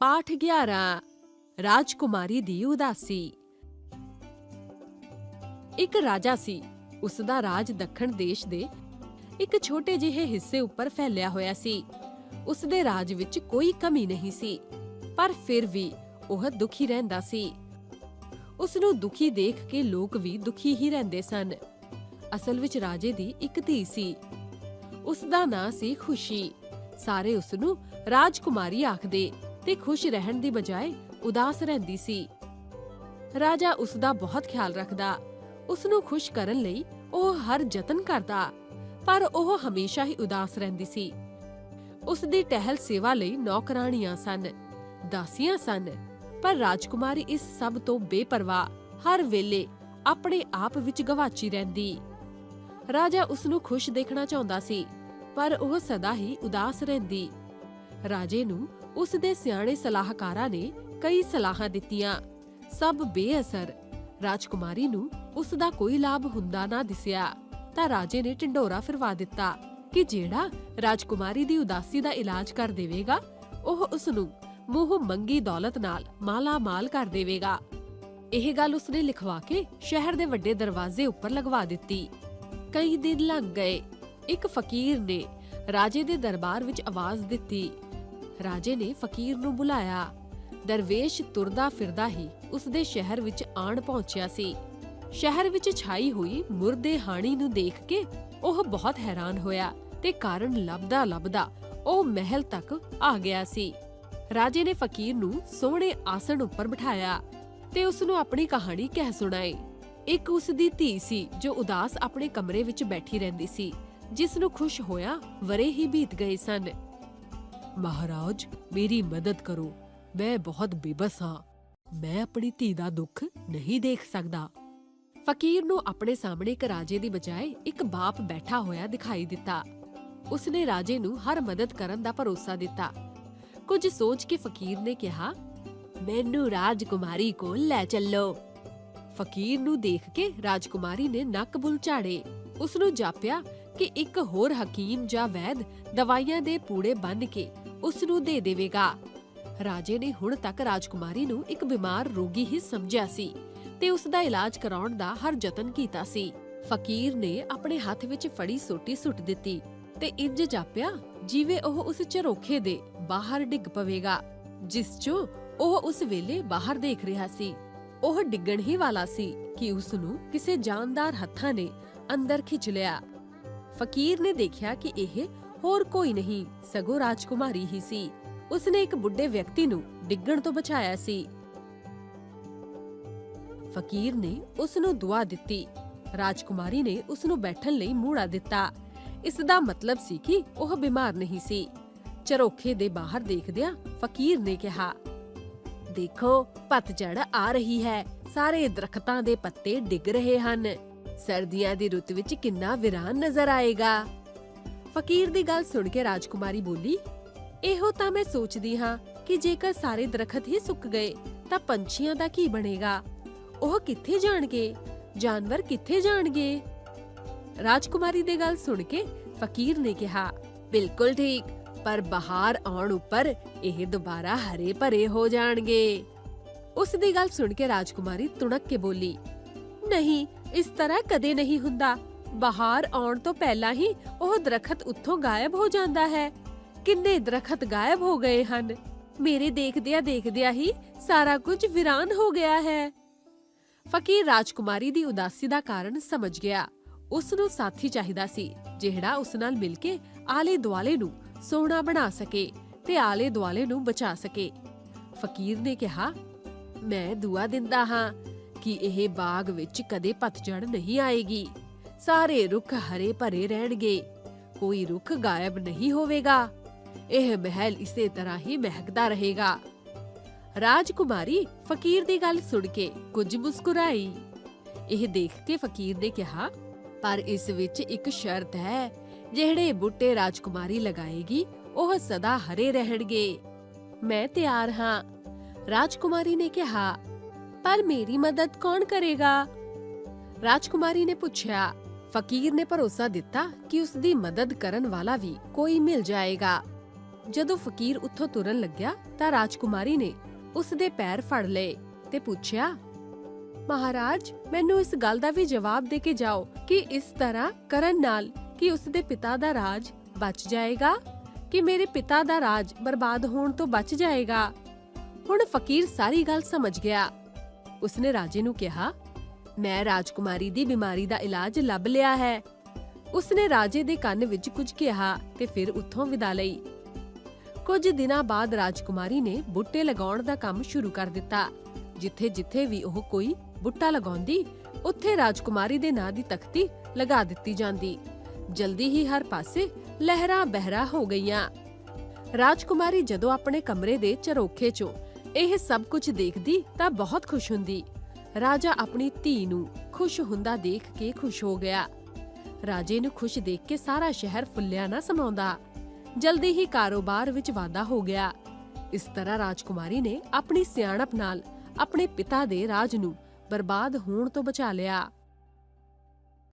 ਪਾਠ 11 ਰਾਜਕੁਮਾਰੀ ਦੀ ਉਦਾਸੀ ਇੱਕ ਰਾਜਾ ਸੀ ਉਸ ਦਾ ਰਾਜ ਦੱਖਣ ਦੇਸ਼ ਦੇ ਇੱਕ ਛੋਟੇ ਜਿਹੇ ਹਿੱਸੇ ਉੱਪਰ ਫੈਲਿਆ ਹੋਇਆ ਸੀ ਉਸ ਦੇ ਰਾਜ ਵਿੱਚ ਕੋਈ ਕਮੀ ਨਹੀਂ ਸੀ ਪਰ ਫਿਰ ਵੀ ਉਹ ਦੁਖੀ ਰਹਿੰਦਾ ਸੀ ਉਸ ਨੂੰ ਦੁਖੀ ਦੇਖ ਕੇ ਲੋਕ ਵੀ ਦੁਖੀ ਹੀ ਰਹਿੰਦੇ ਸਨ ਅਸਲ ਵਿੱਚ ਰਾਜੇ ਦੀ ਇੱਕ ਧੀ ਸੀ ਉਸ ਦਾ ਨਾਂ ਸੀ ਖੁਸ਼ੀ ਸਾਰੇ ਉਸ ਨੂੰ ਰਾਜਕੁਮਾਰੀ ਆਖਦੇ ਤੇ ਖੁਸ਼ ਰਹਿਣ ਦੀ ਬਜਾਏ ਉਦਾਸ ਰਹਿੰਦੀ ਸੀ। ਰਾਜਾ ਉਸ ਦਾ ਬਹੁਤ ਖਿਆਲ ਰੱਖਦਾ। ਉਸ ਨੂੰ ਖੁਸ਼ ਕਰਨ ਲਈ ਉਹ ਹਰ ਯਤਨ ਕਰਦਾ, ਪਰ ਉਹ ਹਮੇਸ਼ਾ ਹੀ ਉਦਾਸ ਰਹਿੰਦੀ ਸੀ। ਉਸ ਦੀ ਟਹਿਲ ਸੇਵਾ ਲਈ ਨੌਕਰਾਣੀਆਂ ਸਨ, ਦਾਸੀਆਂ ਸਨ, ਪਰ ਰਾਜਕੁਮਾਰੀ ਇਸ ਸਭ ਤੋਂ ਬੇਪਰਵਾਹ, ਹਰ ਵੇਲੇ ਆਪਣੇ ਆਪ ਵਿੱਚ ਗਵਾਚੀ ਰਹਿੰਦੀ। ਰਾਜਾ ਉਸ ਨੂੰ ਖੁਸ਼ ਦੇਖਣਾ ਚਾਹੁੰਦਾ ਸੀ, ਪਰ ਉਹ ਸਦਾ ਹੀ ਉਦਾਸ ਰਹਿੰਦੀ। ਰਾਜੇ ਨੂੰ ਉਸ ਦੇ ਸਿਆਣੇ ਸਲਾਹਕਾਰਾਂ ਨੇ ਕਈ ਸਲਾਹਾਂ ਦਿੱਤੀਆਂ। ਸਭ ਬੇਅਸਰ। ਰਾਜਕੁਮਾਰੀ ਨੂੰ ਉਸ ਦਾ ਕੋਈ ਲਾਭ ਹੁੰਦਾ ਨਾ ਦਿਸਿਆ। ਤਾਂ ਰਾਜੇ ਨੇ ਢਿੰਡੋਰਾ ਫਿਰਵਾ ਦਿੱਤਾ ਕਿ ਜਿਹੜਾ ਰਾਜਕੁਮਾਰੀ ਦੀ ਉਦਾਸੀ ਦਾ ਇਲਾਜ ਕਰ ਦੇਵੇਗਾ, ਉਹ ਉਸ ਨੂੰ ਮੂੰਹ ਮੰਗੀ ਦੌਲਤ ਨਾਲ ਮਾਲਾ ਮਾਲ ਕਰ ਦੇਵੇਗਾ। ਇਹ ਗੱਲ ਉਸਨੇ ਲਿਖਵਾ ਕੇ ਸ਼ਹਿਰ ਦੇ ਵੱਡੇ ਦਰਵਾਜ਼ੇ ਉੱਪਰ ਲਗਵਾ ਦਿੱਤੀ। ਕਈ ਦਿਨ ਲੰਘ ਗਏ। ਇੱਕ ਫਕੀਰ ਨੇ ਰਾਜੇ ਦੇ ਦਰਬਾਰ ਵਿੱਚ ਆਵਾਜ਼ ਦਿੱਤੀ। ਰਾਜੇ ਨੇ ਫਕੀਰ ਨੂੰ ਬੁਲਾਇਆ। ਦਰਵੇਸ਼ ਤੁਰਦਾ ਫਿਰਦਾ ਹੀ ਉਸ ਦੇ ਸ਼ਹਿਰ ਵਿੱਚ ਆਣ ਪਹੁੰਚਿਆ ਸੀ। ਸ਼ਹਿਰ ਵਿੱਚ ਛਾਈ ਹੋਈ ਮੁਰਦੇ ਹਾਣੀ ਨੂੰ ਦੇਖ ਕੇ ਉਹ ਬਹੁਤ ਹੈਰਾਨ ਹੋਇਆ ਤੇ ਕਾਰਨ ਲੱਭਦਾ ਲੱਭਦਾ ਉਹ ਮਹਿਲ ਤੱਕ ਆ ਗਿਆ ਸੀ। ਰਾਜੇ ਨੇ ਫਕੀਰ ਨੂੰ ਸੋਹਣੇ ਆਸਣ ਉੱਪਰ ਬਿਠਾਇਆ ਤੇ ਉਸ ਨੂੰ ਆਪਣੀ ਕਹਾਣੀ ਕਹਿ ਸੁਣਾਈ। ਇੱਕ ਉਸ ਦੀ ਧੀ ਸੀ ਜੋ ਉਦਾਸ ਆਪਣੇ ਕਮਰੇ ਵਿੱਚ ਬੈਠੀ ਰਹਿੰਦੀ ਸੀ। ਜਿਸ ਨੂੰ ਖੁਸ਼ ਹੋਇਆ ਵਰੇ ਹੀ ਬੀਤ ਗਏ ਸਨ। ਮਹਾਰਾਜ, ਮੇਰੀ ਮਦਦ ਕਰੋ। ਮੈਂ ਬਹੁਤ ਬੇਬਸ ਹਾਂ। ਮੈਂ ਆਪਣੀ ਧੀ ਦਾ ਦੁੱਖ ਨਹੀਂ ਦੇਖ ਸਕਦਾ। ਫਕੀਰ ਨੂੰ ਆਪਣੇ ਸਾਹਮਣੇ ਇੱਕ ਰਾਜੇ ਦੀ ਬਜਾਏ ਇੱਕ ਬਾਪ ਬੈਠਾ ਹੋਇਆ ਦਿਖਾਈ ਦਿੱਤਾ। ਉਸਨੇ ਰਾਜੇ ਨੂੰ ਹਰ ਮਦਦ ਕਰਨ ਦਾ ਭਰੋਸਾ ਦਿੱਤਾ। ਕੁਝ ਸੋਚ ਕੇ ਫਕੀਰ ਨੇ ਕਿਹਾ, ਮੈਨੂੰ ਰਾਜਕੁਮਾਰੀ ਕੋਲ ਲੈ ਚੱਲੋ। ਫਕੀਰ ਨੂੰ ਦੇਖ ਕੇ ਰਾਜਕੁਮਾਰੀ ਨੇ ਨੱਕ ਬੁਲ ਝਾੜੇ। ਉਸ ਨੂੰ ਜਾਪਿਆ ਕਿ ਇੱਕ ਹੋਰ ਹਕੀਮ ਜਾਂ ਵੈਦ ਦਵਾਈਆਂ ਦੇ ਪੂੜੇ ਬੰਨ ਕੇ ਉਸ ਨੂੰ ਦੇ ਦੇਵੇਗਾ। ਰਾਜੇ ਨੇ ਹੁਣ ਤੱਕ ਰਾਜਕੁਮਾਰੀ ਨੂੰ ਇੱਕ ਬਿਮਾਰ ਰੋਗੀ ਹੀ ਸਮਝਿਆ ਸੀ ਤੇ ਉਸ ਦਾ ਇਲਾਜ ਕਰਾਉਣ ਦਾ ਹਰ ਯਤਨ ਕੀਤਾ ਸੀ। ਫਕੀਰ ਨੇ ਆਪਣੇ ਹੱਥ ਵਿੱਚ ਫੜੀ ਸੋਟੀ ਸੁੱਟ ਦਿੱਤੀ ਤੇ ਇੰਜ ਜਾਪਿਆ, ਜਿਵੇਂ ਉਹ ਉਸ ਚਰੋਖੇ ਦੇ ਬਾਹਰ ਡਿੱਗ ਪਵੇਗਾ, ਜਿਸ 'ਚੋਂ ਉਹ ਉਸ ਵੇਲੇ ਬਾਹਰ ਦੇਖ ਰਿਹਾ ਸੀ। ਉਹ ਡਿੱਗਣ ਹੀ ਵਾਲਾ ਸੀ ਕਿ ਉਸ ਨੂੰ ਕਿਸੇ ਜਾਨਦਾਰ ਹੱਥਾਂ ਨੇ ਅੰਦਰ ਖਿੱਚ ਲਿਆ। ਫਕੀਰ ਨੇ ਦੇਖਿਆ ਕਿ ਇਹ ਹੋਰ ਕੋਈ ਨਹੀਂ, ਸਗੋਂ ਰਾਜਕੁਮਾਰੀ ਹੀ ਸੀ। ਉਸਨੇ ਇੱਕ ਬੁੱਢੇ ਵਿਅਕਤੀ ਨੂੰ ਡਿੱਗਣ ਤੋਂ ਬਚਾਇਆ ਸੀ। ਫਕੀਰ ਨੇ ਉਸ ਨੂੰ ਦੁਆ ਦਿੱਤੀ। ਰਾਜਕੁਮਾਰੀ ਨੇ ਉਸ ਨੂੰ ਬੈਠਣ ਲਈ ਮੂੜਾ ਦਿੱਤਾ। ਇਸ ਦਾ ਮਤਲਬ ਸੀ ਕਿ ਉਹ ਬਿਮਾਰ ਨਹੀਂ ਸੀ। ਚਰੋਖੇ ਦੇ ਬਾਹਰ ਦੇਖਦਿਆਂ ਫਕੀਰ ਨੇ ਕਿਹਾ, ਦੇਖੋ, ਪਤਝੜ ਆ ਰਹੀ ਹੈ। ਸਾਰੇ ਦਰਖਤਾਂ ਦੇ ਪੱਤੇ ਡਿੱਗ ਰਹੇ ਹਨ। ਸਰਦੀਆਂ ਦੀ ਰੁੱਤ ਵਿੱਚ ਕਿੰਨਾ ਵਿਰਾਨ ਨਜ਼ਰ ਆਏਗਾ। ਫਕੀਰ ਦੀ ਗੱਲ ਸੁਣ ਕੇ ਰਾਜਕੁਮਾਰੀ ਬੋਲੀ, ਇਹੋ ਤਾਂ ਮੈਂ ਸੋਚਦੀ ਹਾਂ ਕਿ ਜੇਕਰ ਸਾਰੇ ਦਰਖਤ ਹੀ ਸੁੱਕ ਗਏ, ਤਾਂ ਪੰਛੀਆਂ ਦਾ ਕੀ ਬਣੇਗਾ? ਉਹ ਕਿੱਥੇ ਜਾਣਗੇ? ਜਾਨਵਰ ਕਿੱਥੇ ਜਾਣਗੇ? ਰਾਜਕੁਮਾਰੀ ਦੀ ਗੱਲ ਸੁਣ ਕੇ ਫਕੀਰ ਨੇ ਕਿਹਾ, ਬਿਲਕੁਲ ਠੀਕ, ਪਰ ਬਹਾਰ ਆਉਣ ਉੱਪਰ ਇਹ ਦੁਬਾਰਾ ਹਰੇ ਭਰੇ ਹੋ ਜਾਣਗੇ। ਉਸ ਦੀ ਗੱਲ ਸੁਣ ਕੇ ਰਾਜਕੁਮਾਰੀ ਤੁਣਕ ਕੇ ਬੋਲੀ ਨਹੀਂ, ਇਸ ਤਰ੍ਹਾਂ ਕਦੇ ਨਹੀਂ ਹੁੰਦਾ। ਬਹਾਰ ਆਉਣ ਤੋਂ ਪਹਿਲਾਂ ਹੀ ਉਹ ਦਰਖਤ ਉੱਥੋਂ ਗਾਇਬ ਹੋ ਜਾਂਦਾ ਹੈ। ਕਿੰਨੇ ਦਰਖਤ ਗਾਇਬ ਹੋ ਗਏ ਹਨ। ਮੇਰੇ ਦੇਖਦਿਆਂ ਦੇਖਦਿਆਂ ਹੀ ਸਾਰਾ ਕੁਝ ਵਿਰਾਨ ਹੋ ਗਿਆ ਹੈ। ਫਕੀਰ ਰਾਜਕੁਮਾਰੀ ਦੀ ਉਦਾਸੀ ਦਾ ਕਾਰਨ ਸਮਝ ਗਿਆ। ਉਸ ਨੂੰ ਸਾਥੀ ਚਾਹੀਦਾ ਸੀ, ਜਿਹੜਾ ਉਸ ਨਾਲ ਮਿਲ ਕੇ ਆਲੇ ਦੁਆਲੇ ਨੂੰ ਸੋਹਣਾ ਬਣਾ ਸਕੇ ਤੇ ਆਲੇ ਦੁਆਲੇ ਨੂੰ ਬਚਾ ਸਕੇ। ਫਕੀਰ ਨੇ ਕਿਹਾ, ਮੈਂ ਦੁਆ ਦਿੰਦਾ ਹਾਂ। ਕਿ ਇਹ ਬਾਗ ਵਿੱਚ ਕਦੇ ਪਤਝੜ ਨਹੀਂ ਆਏਗੀ। ਸਾਰੇ ਰੁੱਖ ਹਰੇ ਭਰੇ ਰਹਿਣਗੇ। ਕੋਈ ਰੁੱਖ ਗਾਇਬ ਨਹੀਂ ਹੋਵੇਗਾ। ਇਹ ਮਹਿਲ ਇਸੇ ਤਰ੍ਹਾਂ ਹੀ ਮਹਿਕਦਾ ਰਹੇਗਾ। ਰਾਜਕੁਮਾਰੀ ਫਕੀਰ ਦੀ ਗੱਲ ਸੁਣ ਕੇ ਕੁਝ ਮੁਸਕਰਾਈ। ਇਹ ਦੇਖ ਕੇ ਫਕੀਰ ਨੇ ਕਿਹਾ, ਪਰ ਇਸ ਵਿੱਚ ਇੱਕ ਸ਼ਰਤ ਹੈ, ਜਿਹੜੇ ਬੂਟੇ ਰਾਜਕੁਮਾਰੀ ਲਗਾਏਗੀ, ਉਹ ਸਦਾ ਹਰੇ ਰਹਿਣਗੇ। ਮੈਂ ਤਿਆਰ ਹਾਂ। ਰਾਜਕੁਮਾਰੀ ਨੇ ਕਿਹਾ ਪਰ ਮੇਰੀ ਮਦਦ ਕੌਣ ਕਰੇਗਾ? ਰਾਜਕੁਮਾਰੀ ਨੇ ਪੁੱਛਿਆ, ਫਕੀਰ ਨੇ ਭਰੋਸਾ ਦਿੱਤਾ ਕਿ ਉਸ ਦੀ ਮਦਦ ਕਰਨ ਵਾਲਾ ਵੀ ਕੋਈ ਮਿਲ ਜਾਏਗਾ। ਜਦੋਂ ਫਕੀਰ ਉੱਥੋਂ ਤੁਰਨ ਲੱਗਿਆ ਤਾਂ ਰਾਜਕੁਮਾਰੀ ਨੇ ਉਸ ਦੇ ਪੈਰ ਫੜ ਲਏ ਤੇ ਪੁੱਛਿਆ, ਮਹਾਰਾਜ, ਮੈਨੂੰ ਇਸ ਗੱਲ ਦਾ ਵੀ ਜਵਾਬ ਦੇ ਕੇ ਜਾਓ ਕਿ ਇਸ ਤਰ੍ਹਾਂ ਕਰਨ ਨਾਲ ਕਿ ਉਸ ਦੇ ਪਿਤਾ ਦਾ ਰਾਜ ਬਚ ਜਾਏਗਾ? ਕਿ ਮੇਰੇ ਪਿਤਾ ਦਾ ਰਾਜ ਬਰਬਾਦ ਹੋਣ ਤੋਂ ਬਚ ਜਾਏਗਾ? ਹੁਣ ਫਕੀਰ ਸਾਰੀ ਗੱਲ ਸਮਝ ਗਿਆ। ਉਸਨੇ ਰਾਜੇ ਨੂੰ ਕਿਹਾ, ਮੈਂ ਰਾਜਕੁਮਾਰੀ ਦੀ ਬਿਮਾਰੀ ਦਾ ਇਲਾਜ ਲੱਭ ਲਿਆ ਹੈ। ਉਸਨੇ ਰਾਜੇ ਦੇ ਕੰਨ ਵਿੱਚ ਕੁਝ ਕਿਹਾ ਤੇ ਫਿਰ ਉੱਥੋਂ ਵਿਦਾ ਲਈ। ਕੁਝ ਦਿਨਾਂ ਬਾਅਦ ਰਾਜਕੁਮਾਰੀ ਨੇ ਬੁੱਟੇ ਲਗਾਉਣ ਦਾ ਕੰਮ ਸ਼ੁਰੂ ਕਰ ਦਿੱਤਾ ਜਿੱਥੇ-ਜਿੱਥੇ ਵੀ ਉਹ ਕੋਈ ਬੁੱਟਾ ਲਗਾਉਂਦੀ, ਉੱਥੇ ਰਾਜਕੁਮਾਰੀ ਦੇ ਨਾਂ ਦੀ ਤਖਤੀ ਲਗਾ ਦਿੱਤੀ ਜਾਂਦੀ। ਜਲਦੀ ਹੀ ਹਰ ਪਾਸੇ ਲਹਿਰਾਂ ਬਹਿਰਾ ਹੋ ਗਈਆਂ। ਰਾਜਕੁਮਾਰੀ ਜਦੋਂ ਆਪਣੇ ਕਮਰੇ ਦੇ ਚਰੋਖੇ 'ਚੋਂ ਇਹ ਸਭ ਕੁਝ ਦੇਖਦੀ ਤਾਂ ਬਹੁਤ ਖੁਸ਼ ਹੁੰਦੀ। ਰਾਜਾ ਆਪਣੀ ਧੀ ਨੂੰ ਖੁਸ਼ ਹੁੰਦਾ ਦੇਖ ਕੇ ਖੁਸ਼ ਹੋ ਗਿਆ। ਰਾਜੇ ਨੂੰ ਖੁਸ਼ ਦੇਖ ਕੇ ਸਾਰਾ ਸ਼ਹਿਰ ਫੁੱਲਿਆ ਨਾ ਸਮਾਉਂਦਾ। ਜਲਦੀ ਹੀ ਕਾਰੋਬਾਰ ਵਿੱਚ ਵਾਧਾ ਹੋ ਗਿਆ। ਇਸ ਤਰ੍ਹਾਂ ਰਾਜਕੁਮਾਰੀ ਨੇ ਆਪਣੀ ਸਿਆਣਪ ਨਾਲ ਆਪਣੇ ਪਿਤਾ ਦੇ ਰਾਜ ਨੂੰ ਬਰਬਾਦ ਹੋਣ ਤੋਂ ਬਚਾ ਲਿਆ।